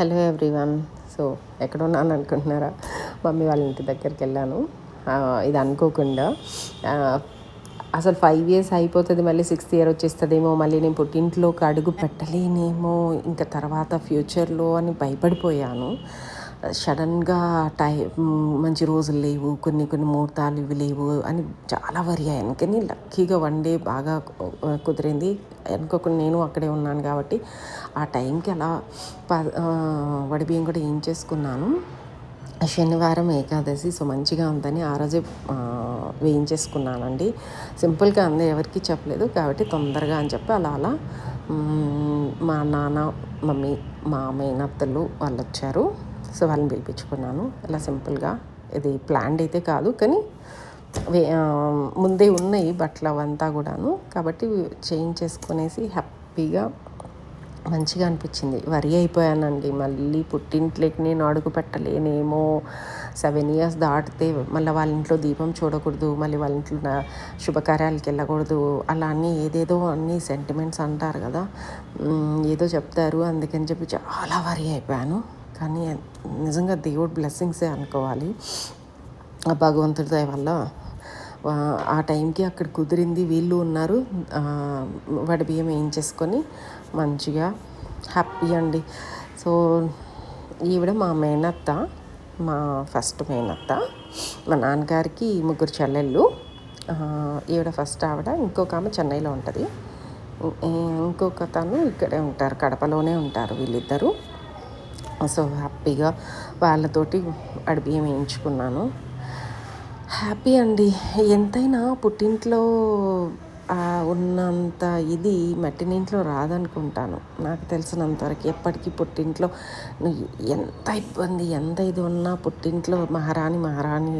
Hello everyone. So ఎక్కడ ఉన్నాను అనుకుంటున్నారా మమ్మీ వాళ్ళ ఇంటి దగ్గరికి వెళ్ళాను. ఇది అనుకోకుండా అసలు ఫైవ్ ఇయర్స్ అయిపోతుంది మళ్ళీ సిక్స్త్ ఇయర్ వచ్చేస్తుందేమో మళ్ళీ నేను పుట్టింట్లోకి అడుగు పెట్టలేనేమో ఇంకా తర్వాత ఫ్యూచర్లో అని భయపడిపోయాను. సడన్గా టై మంచి రోజులు లేవు కొన్ని కొన్ని ముహూర్తాలు ఇవి లేవు అని చాలా వరి అయ్యాను కానీ లక్కీగా వన్ డే బాగా కుదిరింది. అనుకోకుండా నేను అక్కడే ఉన్నాను కాబట్టి ఆ టైంకి అలా ప వడిబియ్యం కూడా ఏం చేసుకున్నాను. శనివారం ఏకాదశి సో మంచిగా ఉందని ఆ రోజే వేయించేసుకున్నానండి. సింపుల్గా అంద ఎవరికి చెప్పలేదు కాబట్టి తొందరగా అని చెప్పి అలా అలా మా నాన్న మమ్మీ మా మేనత్తలు వాళ్ళు వచ్చారు. సో వాళ్ళని పిలిపించుకున్నాను. ఇలా సింపుల్గా ఇది ప్లాండ్ అయితే కాదు. కానీ ముందే ఉన్నాయి బట్టలు అవంతా కూడాను. కాబట్టి చేంజ్ చేసుకునేసి హ్యాపీగా మంచిగా అనిపించింది. వరి అయిపోయానండి. మళ్ళీ పుట్టింట్లోకి నేను అడుగు పెట్టలేనేమో. సెవెన్ ఇయర్స్ దాటితే మళ్ళీ వాళ్ళ ఇంట్లో దీపం చూడకూడదు. మళ్ళీ వాళ్ళ ఇంట్లో శుభకార్యాలకి వెళ్ళకూడదు. అలా అన్నీ ఏదేదో అన్ని సెంటిమెంట్స్ అంటారు కదా. ఏదో చెప్తారు. అందుకని చెప్పి చాలా వరి అయిపోయాను. కానీ నిజంగా దేవుడు బ్లెస్సింగ్సే అనుకోవాలి. ఆ భగవంతుడి దయ వల్ల. ఆ టైంకి అక్కడ కుదిరింది వీళ్ళు ఉన్నారు. వడి బియ్యం వేయించేసుకొని మంచిగా హ్యాపీ అండి. సో ఈవిడ మా మేనత్త మా ఫస్ట్ మేనత్త. మా నాన్నగారికి ముగ్గురు చెల్లెళ్ళు. ఈవిడ ఫస్ట్ ఆవిడ. ఇంకొక ఆమె చెన్నైలో ఉంటుంది. ఇంకొక తను ఇక్కడే ఉంటారు కడపలోనే ఉంటారు వీళ్ళిద్దరూ. సో హ్యాపీగా వాళ్ళతోటి అడిపి వేయించుకున్నాను. హ్యాపీ అండి. ఎంతైనా పుట్టింట్లో ఉన్నంత ఇది మట్టినింట్లో రాదనుకుంటాను. నాకు తెలిసినంతవరకు ఎప్పటికీ పుట్టింట్లో ఎంత ఇబ్బంది ఎంత ఇది ఉన్నా పుట్టింట్లో మహారాణి మహారాణి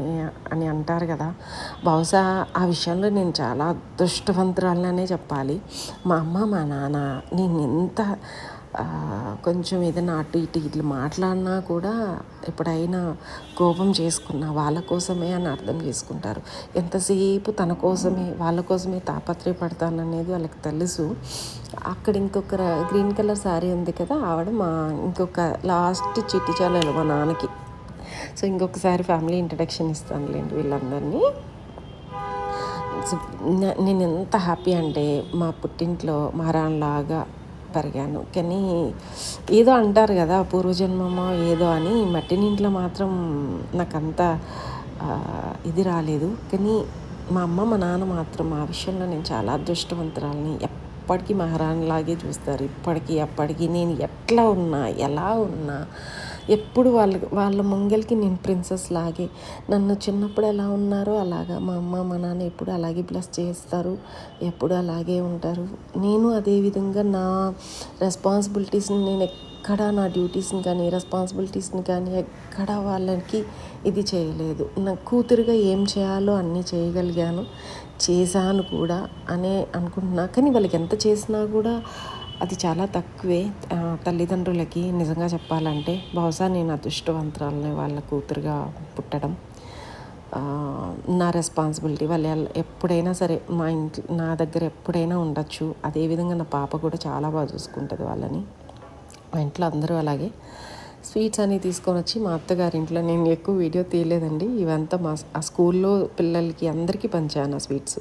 అని అంటారు కదా. బహుశా ఆ విషయంలో నేను చాలా అదృష్టవంతురాలనే చెప్పాలి. మా అమ్మ మా నాన్న నేను ఎంత కొంచెం ఏదైనా అటు ఇటు ఇట్లా మాట్లాడినా కూడా ఎప్పుడైనా కోపం చేసుకున్నా వాళ్ళ కోసమే అని అర్థం చేసుకుంటారు. ఎంతసేపు తన కోసమే వాళ్ళ కోసమే తాపత్రయపడతాననేది వాళ్ళకి తెలుసు. అక్కడ ఇంకొక గ్రీన్ కలర్ శారీ ఉంది కదా ఆవిడ మా ఇంకొక లాస్ట్ చిట్టి చాలు మా నాన్నకి. సో ఇంకొకసారి ఫ్యామిలీ ఇంట్రడక్షన్ ఇస్తానులేండి వీళ్ళందరినీ. నేను ఎంత హ్యాపీ అంటే మా పుట్టింట్లో మహారాణిలాగా పెరిగాను. కానీ ఏదో అంటారు కదా పూర్వజన్మమో ఏదో అని మట్టి నీంట్లో మాత్రం నాకంత ఇది రాలేదు. కానీ మా అమ్మ మా నాన్న మాత్రం ఆ విషయంలో నేను చాలా అదృష్టవంతురాలని ఎప్పటికీ మహారాణిలాగే చూస్తారు. ఇప్పటికీ అప్పటికీ నేను ఎట్లా ఉన్నా ఎలా ఉన్నా ఎప్పుడు వాళ్ళ వాళ్ళ ముంగలికి నేను ప్రిన్సెస్ లాగే. నన్ను చిన్నప్పుడు ఎలా ఉన్నారో అలాగా. మా అమ్మ మా నాన్న ఎప్పుడు అలాగే బ్లెస్ చేస్తారు ఎప్పుడు అలాగే ఉంటారు. నేను అదేవిధంగా నా రెస్పాన్సిబిలిటీస్ని నేను ఎక్కడ నా డ్యూటీస్ని కానీ రెస్పాన్సిబిలిటీస్ని కానీ ఎక్కడ వాళ్ళకి ఇది చేయలేదు. నా కూతురుగా ఏం చేయాలో అన్నీ చేయగలిగాను చేశాను కూడా అనే అనుకుంటున్నా. కానీ వాళ్ళకి ఎంత చేసినా కూడా అది చాలా తక్కువే. తల్లిదండ్రులకి నిజంగా చెప్పాలంటే బహుశా నేను అదృష్టవంతురాలని వాళ్ళ కూతురుగా పుట్టడం. నా రెస్పాన్సిబిలిటీ వాళ్ళు ఎప్పుడైనా సరే మా ఇంట్లో నా దగ్గర ఎప్పుడైనా ఉండొచ్చు. అదేవిధంగా నా పాప కూడా చాలా బాగా చూసుకుంటుంది వాళ్ళని. మా ఇంట్లో అందరూ అలాగే. స్వీట్స్ అని తీసుకొని వచ్చి మా అత్తగారింట్లో నేను ఎక్కువ వీడియో తీయలేదండి. ఇవంతా మా ఆ స్కూల్లో పిల్లలకి అందరికీ పంచాను ఆ స్వీట్స్.